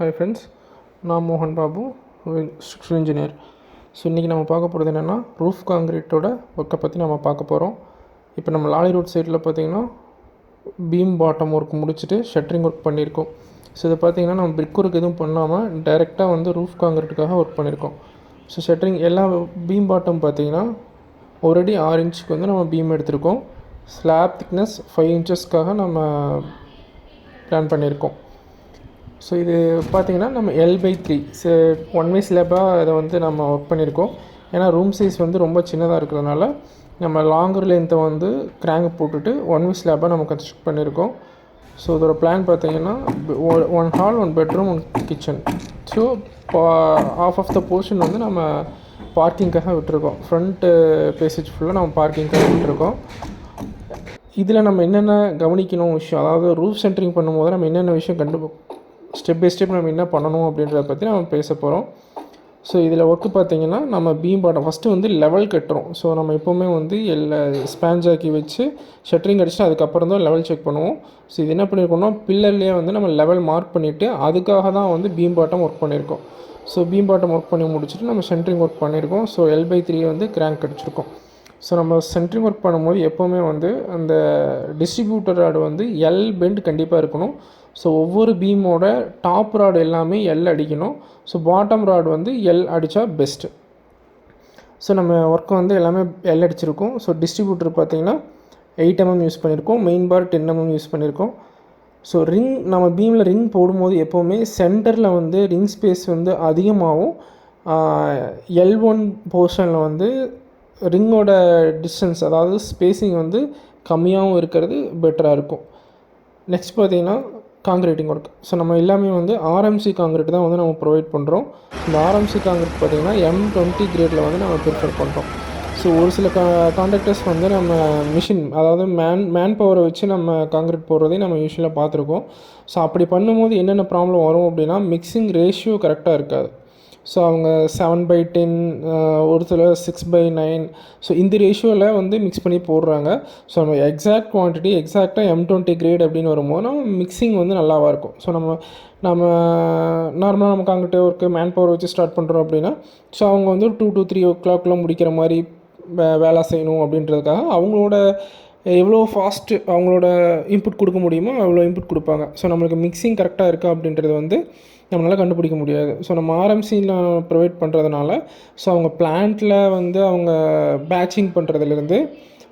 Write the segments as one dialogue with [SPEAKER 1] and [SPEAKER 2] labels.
[SPEAKER 1] Hi friends நான் மோகன் Babu structure engineer so இன்றைக்கி நம்ம பார்க்க போகிறது என்னென்னா ரூஃப் காங்கிரீட்டோட ஒர்க்கை பற்றி நம்ம பார்க்க போகிறோம் இப்போ நம்ம லாலி ரோட் சைடில் பார்த்தீங்கன்னா பீம் பாட்டம் ஒர்க் முடிச்சுட்டு ஷட்டரிங் ஒர்க் பண்ணியிருக்கோம். ஸோ இதை பார்த்தீங்கன்னா நம்ம பிரிக் ஒர்க் எதுவும் பண்ணாமல் டைரெக்டாக வந்து ரூஃப் காங்கிரீட்டுக்காக ஒர்க் பண்ணியிருக்கோம். ஸோ ஷட்டரிங் எல்லா பீம் பாட்டம் பார்த்தீங்கன்னா ஒரு அடி ஆறு இன்ச்சுக்கு வந்து நம்ம பீம் எடுத்திருக்கோம். ஸ்லாப் திக்னஸ் ஃபைவ் இன்ச்சஸ்க்காக நம்ம பிளான் பண்ணியிருக்கோம். ஸோ இது பார்த்தீங்கன்னா நம்ம L by three one way ஸ்லேப்பாக இதை வந்து நம்ம ஒர்க் பண்ணியிருக்கோம். ஏன்னா ரூம் சைஸ் வந்து ரொம்ப சின்னதாக இருக்கிறதுனால நம்ம லாங்கர் லென்த்தை வந்து கிராங்க் போட்டுட்டு ஒன் வே ஸ்லேப்பாக நம்ம கன்ஸ்ட்ரக்ட் பண்ணியிருக்கோம். ஸோ இதோட பிளான் பார்த்தீங்கன்னா one hall one bedroom one kitchen so half of the portion வந்து நம்ம பார்க்கிங்காக விட்டுருக்கோம். ஃப்ரண்ட்டு பேசேஜ் ஃபுல்லாக நம்ம பார்க்கிங்காக விட்டுருக்கோம். இதில் நம்ம என்னென்ன கவனிக்கணும் விஷயம்? அதாவது ரூஃப் சென்டரிங் பண்ணும்போது நம்ம என்னென்ன விஷயம் கண்டு ஸ்டெப் பை ஸ்டெப் நம்ம என்ன பண்ணணும் அப்படின்றத பற்றி நம்ம பேச போகிறோம் ஸோ இதில் ஒர்க்கு பார்த்தீங்கன்னா நம்ம பீம் பாட்டம் ஃபஸ்ட்டு வந்து லெவல் கட்டுறோம். ஸோ நம்ம எப்போவுமே வந்து எல்லா ஸ்பேன் ஜாக்கி வச்சு ஷட்டரிங் அடிச்சுட்டு அதுக்கப்புறம் தான் லெவல் செக் பண்ணுவோம். ஸோ இது என்ன பண்ணியிருக்கோம்னா பில்லர்லேயே வந்து நம்ம லெவல் மார்க் பண்ணிவிட்டு அதுக்காக தான் வந்து பீம் பாட்டம் ஒர்க் பண்ணியிருக்கோம் ஸோ பீம் பாட்டம் ஒர்க் பண்ணி முடிச்சுட்டு நம்ம சென்ட்ரிங் ஒர்க் பண்ணியிருக்கோம் ஸோ எல் பை த்ரீ வந்து கிராங்க் அடிச்சிருக்கோம். ஸோ நம்ம சென்ட்ரிங் ஒர்க் பண்ணும்போது எப்போவுமே வந்து அந்த டிஸ்ட்ரிபியூட்டர் ராடு வந்து எல் பெண்ட் கண்டிப்பாக இருக்கணும். ஸோ ஒவ்வொரு பீமோட டாப் ராடு எல்லாமே எல் அடிக்கணும். ஸோ பாட்டம் ராடு வந்து எல் அடித்தா பெஸ்ட்டு ஸோ நம்ம ஒர்க் வந்து எல்லாமே எல் அடிச்சிருக்கோம். ஸோ டிஸ்ட்ரிபியூட்டர் பார்த்திங்கன்னா எயிட் எம்எம் mm யூஸ் பண்ணியிருக்கோம் main bar ten mm mm use பண்ணியிருக்கோம் ஸோ ரிங் நம்ம பீமில் ரிங் போடும்போது எப்போவுமே சென்டரில் வந்து ரிங் ஸ்பேஸ் வந்து அதிகமாகவும் எல் ஒன் போர்ஷனில் வந்து ரிங்கோட டிஸ்டன்ஸ் அதாவது ஸ்பேஸிங் வந்து கம்மியாகவும் இருக்கிறது பெட்டராக இருக்கும். நெக்ஸ்ட் பார்த்தீங்கன்னா காங்கிரீட்டிங் ஒர்க் ஸோ நம்ம எல்லாமே வந்து ஆர்எம்சி காங்கிரீட் தான் வந்து நம்ம ப்ரொவைட் பண்ணுறோம் இந்த ஆர்எம்சி காங்கிரீட் பார்த்திங்கன்னா எம் டுவெண்ட்டி கிரேடில் வந்து நம்ம ப்ரிஃபர் பண்ணுறோம் ஸோ ஒரு சில கா கான்ட்ராக்டர்ஸ் வந்து நம்ம மிஷின் அதாவது மேன் மேன் பவரை வச்சு நம்ம காங்கிரீட் போடுறதையும் நம்ம யூஸ்வலாக பார்த்துருக்கோம். ஸோ அப்படி பண்ணும்போது என்னென்ன ப்ராப்ளம் வரும் அப்படின்னா மிக்சிங் ரேஷியோ கரெக்டாக இருக்காது. ஸோ அவங்க செவன் பை டென் ஒரு சில சிக்ஸ் பை நைன் ஸோ இந்த ரேஷியோவில் வந்து மிக்ஸ் பண்ணி போடுறாங்க. ஸோ நம்ம எக்ஸாக்ட் குவான்டிட்டி எக்ஸாக்டாக எம் டுவெண்ட்டி கிரேட் அப்படின்னு வரும்போது நம்ம மிக்சிங் வந்து நல்லாவாக இருக்கும். ஸோ நம்ம நம்ம நார்மலாக நமக்கு அங்கிட்ட ஒர்க்கு மேன் பவர் வச்சு ஸ்டார்ட் பண்ணுறோம் அப்படின்னா ஸோ அவங்க வந்து டூ டூ த்ரீ ஓ கிளாக்ல முடிக்கிற மாதிரி வே வேலை செய்யணும் அப்படின்றதுக்காக அவங்களோட எவ்வளோ ஃபாஸ்ட்டு அவங்களோட இன்புட் கொடுக்க முடியுமோ அவ்வளோ இன்புட் கொடுப்பாங்க. ஸோ நம்மளுக்கு மிக்சிங் கரெக்டாக இருக்கா அப்படின்றது வந்து நம்மளால் கண்டுபிடிக்க முடியாது. ஸோ நம்ம ஆர்எம்சியில் ப்ரொவைட் பண்ணுறதுனால ஸோ அவங்க பிளான்ட்டில் வந்து அவங்க பேட்சிங் பண்ணுறதுலேருந்து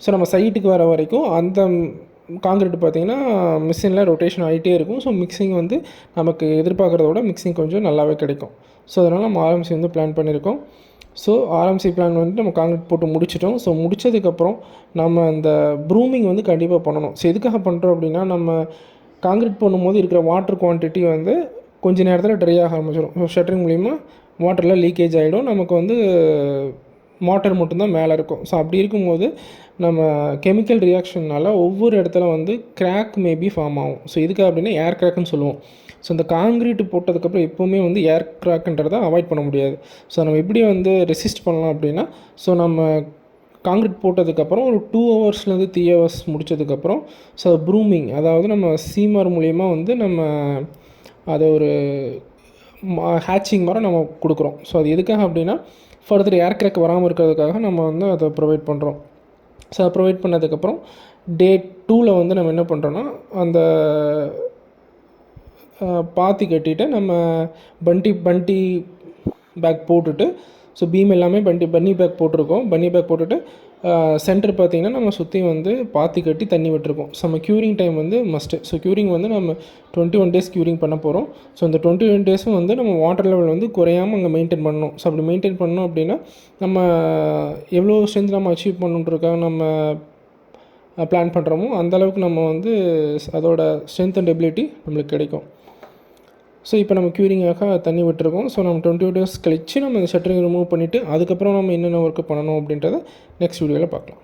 [SPEAKER 1] ஸோ நம்ம சைட்டுக்கு வர வரைக்கும் அந்த காங்கிரீட் பார்த்திங்கன்னா மிஷினில் ரொட்டேஷன் ஆகிட்டே இருக்கும். ஸோ மிக்சிங் வந்து நமக்கு எதிர்பார்க்குறத விட மிக்சிங் கொஞ்சம் நல்லாவே கிடைக்கும். ஸோ அதனால் நம்ம ஆர்எம்சி வந்து பிளான் பண்ணியிருக்கோம். ஸோ ஆர்எம்சி பிளான் வந்து நம்ம காங்கிரீட் போட்டு முடிச்சிட்டோம். ஸோ முடித்ததுக்கப்புறம் நம்ம அந்த ப்ரூமிங் வந்து கண்டிப்பாக பண்ணணும். ஸோ எதுக்காக பண்ணுறோம் அப்படின்னா நம்ம காங்கிரீட் பண்ணும்போது இருக்கிற வாட்டர் குவான்டிட்டி வந்து கொஞ்ச நேரத்தில் ட்ரை ஆக ஆரம்பிச்சிடும் ஷட்டரிங் மூலிமா வாட்டரில் லீக்கேஜ் ஆகிடும் நமக்கு வந்து மோட்டர் மட்டும்தான் மேலே இருக்கும். ஸோ அப்படி இருக்கும்போது நம்ம கெமிக்கல் ரியாக்ஷன்னால் ஒவ்வொரு இடத்துல வந்து கிராக் மேபி ஃபார்ம் ஆகும். ஸோ இதுக்கு அப்படின்னா ஏர் கிராக்னு சொல்லுவோம். ஸோ இந்த காங்கிரீட் போட்டதுக்கப்புறம் எப்போவுமே வந்து ஏர் கிராக்ன்றதை அவாய்ட் பண்ண முடியாது. ஸோ நம்ம எப்படி வந்து ரெசிஸ்ட் பண்ணலாம் அப்படின்னா ஸோ நம்ம காங்கிரீட் போட்டதுக்கப்புறம் ஒரு டூ ஹவர்ஸ்லேருந்து த்ரீ ஹவர்ஸ் முடித்ததுக்கப்புறம் ஸோ ப்ரூமிங் அதாவது நம்ம சீமர் மூலிமா வந்து நம்ம அதை ஒரு ஹேச்சிங் மாதிரி நம்ம கொடுக்குறோம். ஸோ அது எதுக்காக அப்படின்னா ஃபர்தர் ஏர் கிராக் வராமல் இருக்கிறதுக்காக நம்ம வந்து அதை ப்ரொவைட் பண்ணுறோம் ஸோ அதை ப்ரொவைட் பண்ணதுக்கப்புறம் டே டூவில் வந்து நம்ம என்ன பண்ணுறோன்னா அந்த பாத்தி கட்டிட்டு நம்ம பண்டி பண்டி பேக் போட்டுட்டு ஸோ பீம் எல்லாமே பண்டி பன்னி பேக் போட்டிருக்கோம். பன்னி பேக் போட்டுட்டு சென்டர் பார்த்திங்கன்னா நம்ம சுற்றி வந்து பாத்தி கட்டி தண்ணி விட்டுருக்கோம். ஸோ நம்ம க்யூரிங் டைம் வந்து மஸ்ட்டு ஸோ க்யூரிங் வந்து நம்ம டுவெண்ட்டி ஒன் டேஸ் க்யூரிங் பண்ண போகிறோம் ஸோ அந்த டுவெண்ட்டி ஒன் டேஸும் வந்து நம்ம வாட்டர் லெவல் வந்து குறையாமல் அங்கே மெயின்டைன் பண்ணணும். ஸோ அப்படி மெயின்டைன் பண்ணோம் அப்படின்னா நம்ம எவ்வளோ ஸ்ட்ரென்த் நம்ம அச்சீவ் பண்ணுன்றதுக்காக நம்ம பிளான் பண்ணுறோமோ அந்தளவுக்கு நம்ம வந்து அதோட ஸ்ட்ரென்த் அண்ட் எபிலிட்டி நம்மளுக்கு கிடைக்கும். ஸோ இப்போ நம்ம க்யூரிங்காக தண்ணி விட்டுருக்கோம். ஸோ நம்ம டுவெண்ட்டி டேஸ் கழித்து நம்ம இந்த ஷட்டரிங் ரிமூவ் பண்ணிவிட்டு அதுக்கப்புறம் நம்ம என்னென்ன ஒர்க்கு பண்ணணும் அப்படின்றத நெக்ஸ்ட் வீடியோவில் பார்க்கலாம்.